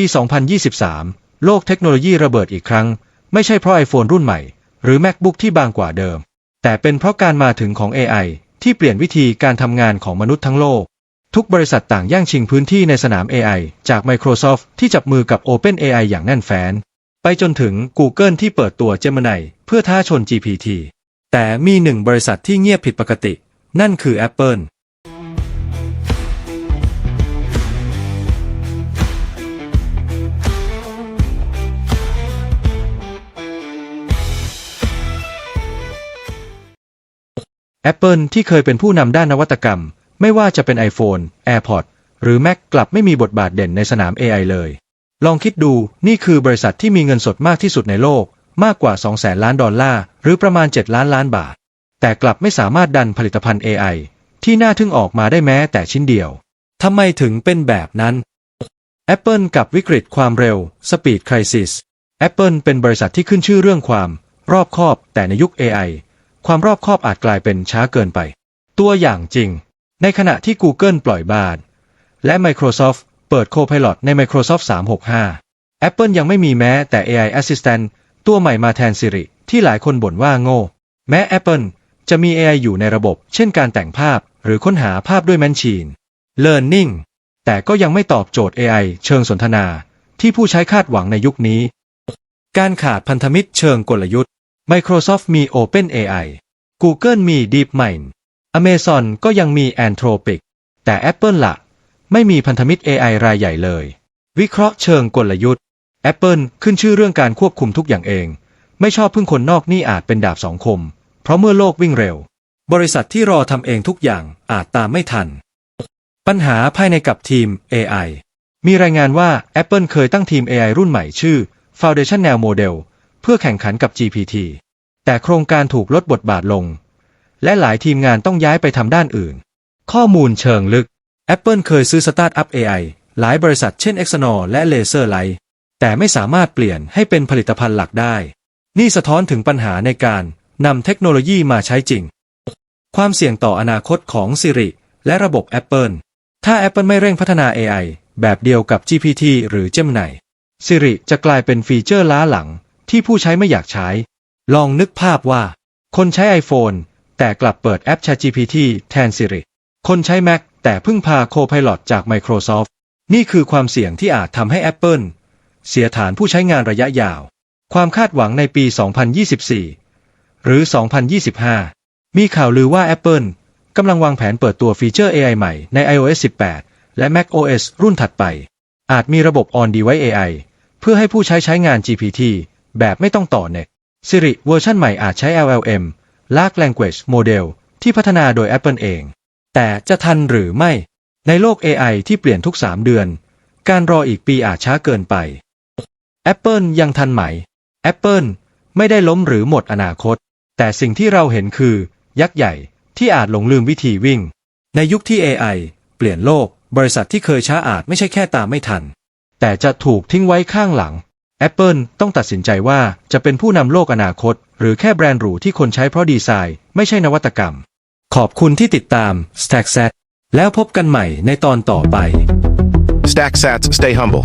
ปี 2023 โลกเทคโนโลยีระเบิดอีกครั้ง ไม่ใช่เพราะ iPhone รุ่นใหม่ หรือ MacBook ที่บางกว่าเดิม แต่เป็นเพราะการมาถึงของ AI ที่เปลี่ยนวิธีการทำงานของมนุษย์ทั้งโลก ทุกบริษัทต่างย่างชิงพื้นที่ในสนาม AI จาก Microsoft ที่จับมือกับ OpenAI อย่างแน่นแฟ้น ไปจนถึง Google ที่เปิดตัว Gemini เพื่อท้าชน GPT แต่มีหนึ่งบริษัทที่เงียบผิดปกติ นั่นคือ Apple Apple ที่เคยเป็นผู้นำด้านนวัตกรรม ไม่ว่าจะเป็น iPhone, AirPods หรือ Mac กลับไม่มีบทบาทเด่นในสนาม AI เลย ลองคิดดูนี่คือบริษัทที่มีเงินสดมากที่สุดในโลก มากกว่า2แสนล้านดอลลาร์ หรือประมาณ 7 ล้านล้านบาท แต่กลับไม่สามารถดันผลิตภัณฑ์ AI ที่น่าทึ่งออกมาได้แม้แต่ชิ้นเดียวทำไมถึงเป็นแบบนั้น Apple กับวิกฤตความเร็ว Speed Crisis Apple เป็นบริษัทที่ขึ้นชื่อเรื่องความ รอบคอบแต่ในยุค AI ความรอบคอบอาจกลายเป็นช้าเกินไป ตัวอย่างจริง ในขณะที่ Google ปล่อยบานและ Microsoft เปิด Copilot ใน Microsoft 365 Apple ยังไม่มีแม้แต่ AI Assistant ตัวใหม่มาแทน Siri ที่หลายคนบ่นว่าโง่ แม้ Apple จะมี AI อยู่ในระบบ เช่นการแต่งภาพหรือค้นหาภาพด้วย Machine Learning แต่ก็ยังไม่ตอบโจทย์ AI เชิงสนทนา ที่ผู้ใช้คาดหวังในยุคนี้ การขาดพันธมิตรเชิงกลยุทธ์ Microsoft มี OpenAI Google มี DeepMind Amazon ก็ยังมี Anthropic แต่ Apple ละไม่มีพันธมิตร AI รายใหญ่เลย วิเคราะห์เชิงกลยุทธ์ Apple ขึ้นชื่อเรื่องการควบคุมทุกอย่างเอง ไม่ชอบพึ่งคนนอกนี่อาจเป็นดาบสองคม เพราะเมื่อโลกวิ่งเร็ว บริษัทที่รอทำเองทุกอย่างอาจตามไม่ทัน ปัญหาภายในกับทีม AI มีรายงานว่า Apple เคยตั้งทีม AI รุ่นใหม่ชื่อ Foundation Now Model พื่อแข่งขันกับ GPT แต่โครงการถูกลดบทบาทลง และหลายทีมงานต้องย้ายไปทำด้านอื่น ข้อมูลเชิงลึก Apple เคยซื้อสตาร์ทอัพ AI หลายบริษัทเช่น Exynos และ Laserlight แต่ไม่สามารถเปลี่ยนให้เป็นผลิตภัณฑ์หลักได้ นี่สะท้อนถึงปัญหาในการนำเทคโนโลยีมาใช้จริง ความเสี่ยงต่ออนาคตของ Siri และระบบ Apple ถ้า Apple ไม่เร่งพัฒนา AI แบบเดียวกับ GPT หรือ Gemini Siri จะกลายเป็นฟีเจอร์ล้าหลัง ที่ผู้ใช้ไม่อยากใช้ ลองนึกภาพว่า คนใช้ iPhone แต่กลับเปิดแอป ChatGPT แทน Siri คนใช้ Mac แต่พึ่งพา Copilot จาก Microsoft นี่คือความเสี่ยงที่อาจทำให้ Apple เสียฐานผู้ใช้งานระยะยาว ความคาดหวังในปี 2024 หรือ 2025 มีข่าวลือว่า Apple กำลังวางแผนเปิดตัวฟีเจอร์ AI ใหม่ใน iOS 18 และ macOS รุ่นถัดไป อาจมีระบบ On-Device AI เพื่อให้ผู้ใช้ใช้งาน GPT แบบไม่ต้องต่อเน็ต Siri เวอร์ชันใหม่อาจใช้ LLM Large Language Model ที่พัฒนาโดย Apple เอง แต่จะทันหรือไม่ ในโลก AI ที่เปลี่ยนทุก 3 เดือน การรออีกปีอาจช้าเกินไป Apple ยังทันไหม Apple ไม่ได้ล้มหรือหมดอนาคต แต่สิ่งที่เราเห็นคือ ยักษ์ใหญ่ที่อาจหลงลืมวิธีวิ่ง ในยุคที่ AI เปลี่ยนโลก บริษัทที่เคยช้าอาจไม่ใช่แค่ตามไม่ทัน แต่จะถูกทิ้งไว้ข้างหลัง Apple ต้องตัดสินใจว่าจะเป็นผู้นำโลกอนาคต หรือแค่แบรนด์หรูที่คนใช้เพราะดีไซน์ ไม่ใช่นวัตกรรม ขอบคุณที่ติดตาม StackSat แล้วพบกันใหม่ในตอนต่อไป Stack sats, stay humble.